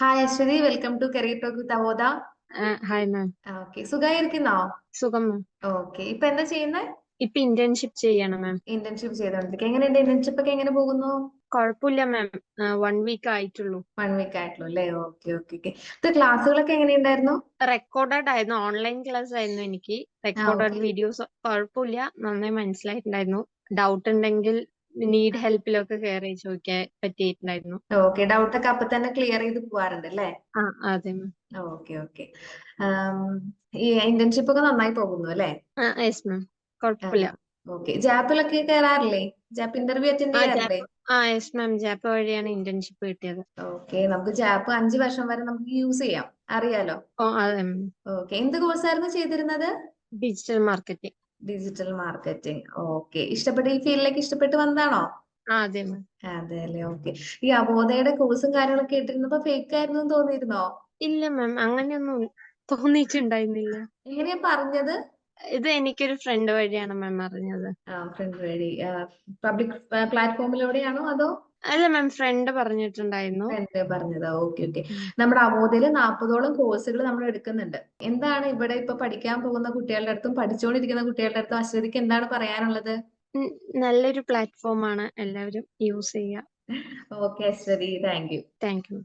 Hi Ashwathi welcome to career talk with Avodha hi ma'am okay സുഖമായിരിക്കുന്നോ സുഖം ma'am okay ഇപ്പൊ എന്താ ചെയ്യുന്നത് ഇപ്പൊ ഇന്റേൺഷിപ്പ് ചെയ്യണം മാം ഇന്റേൺഷിപ്പ് ചെയ്തോണ്ടിരിക്കുക എങ്ങനെയുണ്ട് ഇന്റേൺഷിപ്പ് ഒക്കെ എങ്ങനെ പോകുന്നു? കുഴപ്പമില്ല മാം വൺ വീക്ക് ആയിട്ടുള്ളൂ. വൺ വീക്ക് ആയിട്ടുള്ളൂ അല്ലേ? ഓക്കെ ഓക്കെ ഓക്കെ ഇത് ക്ലാസ്സുകളൊക്കെ എങ്ങനെയുണ്ടായിരുന്നു റെക്കോർഡഡ് ആയിരുന്നു. ഓൺലൈൻ ക്ലാസ് ആയിരുന്നു എനിക്ക്. റെക്കോർഡഡ് വീഡിയോസ് കുഴപ്പമില്ല നന്നായി മനസ്സിലായിട്ടുണ്ടായിരുന്നു. ഡൗട്ട് ഉണ്ടെങ്കിൽ നീഡ് ഹെൽപ്പിലൊക്കെ കയറി ചോദിക്കാൻ പറ്റിയിട്ടുണ്ടായിരുന്നു. ഓക്കെ ഡൗട്ട് ഒക്കെ അപ്പൊ തന്നെ ക്ലിയർ ചെയ്ത് പോവാറുണ്ട് അല്ലേ ആ അതെ ഓക്കെ ഓക്കെ ഈ ഇന്റേൺഷിപ്പ് ഒക്കെ നന്നായി പോകുന്നു അല്ലേ? യെസ് മാം കുഴപ്പമില്ല. ഓക്കെ ജാപ്പിലൊക്കെ കയറാറില്ലേ ജാപ്പ് ഇന്റർവ്യൂ അറ്റൻഡ് ചെയ്യാറില്ലേ? ആ യെസ് മാം ജാപ്പ് വഴിയാണ് ഇന്റേൺഷിപ്പ് കിട്ടിയത്. ഓക്കെ നമുക്ക് ജാപ്പ് അഞ്ച് വർഷം വരെ നമുക്ക് യൂസ് ചെയ്യാം. അറിയാലോ? ഓ അതെ മാം ഓക്കെ എന്ത് കോഴ്സായിരുന്നു ചെയ്തിരുന്നത്? Digital marketing digital marketing okay ഇഷ്ടപ്പെട്ട ഈ ഫീൽഡിലേക്ക് ഇഷ്ടപ്പെട്ട് വന്നതാണോ? അതെ അല്ലേ ഓക്കെ ഈ അബോധയുടെ കോഴ്സും കാര്യങ്ങളൊക്കെ ഇട്ടിരുന്നപ്പോ ഫേക്ക് ആയിരുന്നു തോന്നിയിരുന്നോ? ഇല്ല മാം അങ്ങനെയൊന്നും തോന്നിയിട്ടുണ്ടായിരുന്നില്ല. എങ്ങനെയാ പറഞ്ഞത്? ഇത് എനിക്കൊരു ഫ്രണ്ട് വഴിയാണ് മാം അറിഞ്ഞത്. ഫ്രണ്ട് വഴി. പബ്ലിക് പ്ലാറ്റ്ഫോമിലൂടെയാണോ അതോ? അല്ല മാം ഫ്രണ്ട് പറഞ്ഞിട്ടുണ്ടായിരുന്നു. ഫ്രണ്ട് പറഞ്ഞത്. ഓക്കെ ഓക്കെ നമ്മുടെ അവോധയിൽ നാൽപ്പതോളം കോഴ്സുകൾ നമ്മൾ എടുക്കുന്നുണ്ട്. എന്താണ് ഇവിടെ ഇപ്പൊ പഠിക്കാൻ പോകുന്ന കുട്ടികളുടെ അടുത്തും പഠിച്ചുകൊണ്ടിരിക്കുന്ന കുട്ടികളുടെ അടുത്തും അശ്വതിക്ക് എന്താണ് പറയാനുള്ളത്? നല്ലൊരു പ്ലാറ്റ്ഫോമാണ് എല്ലാവരും യൂസ് ചെയ്യുക. Okay Ashwathi thank you thank you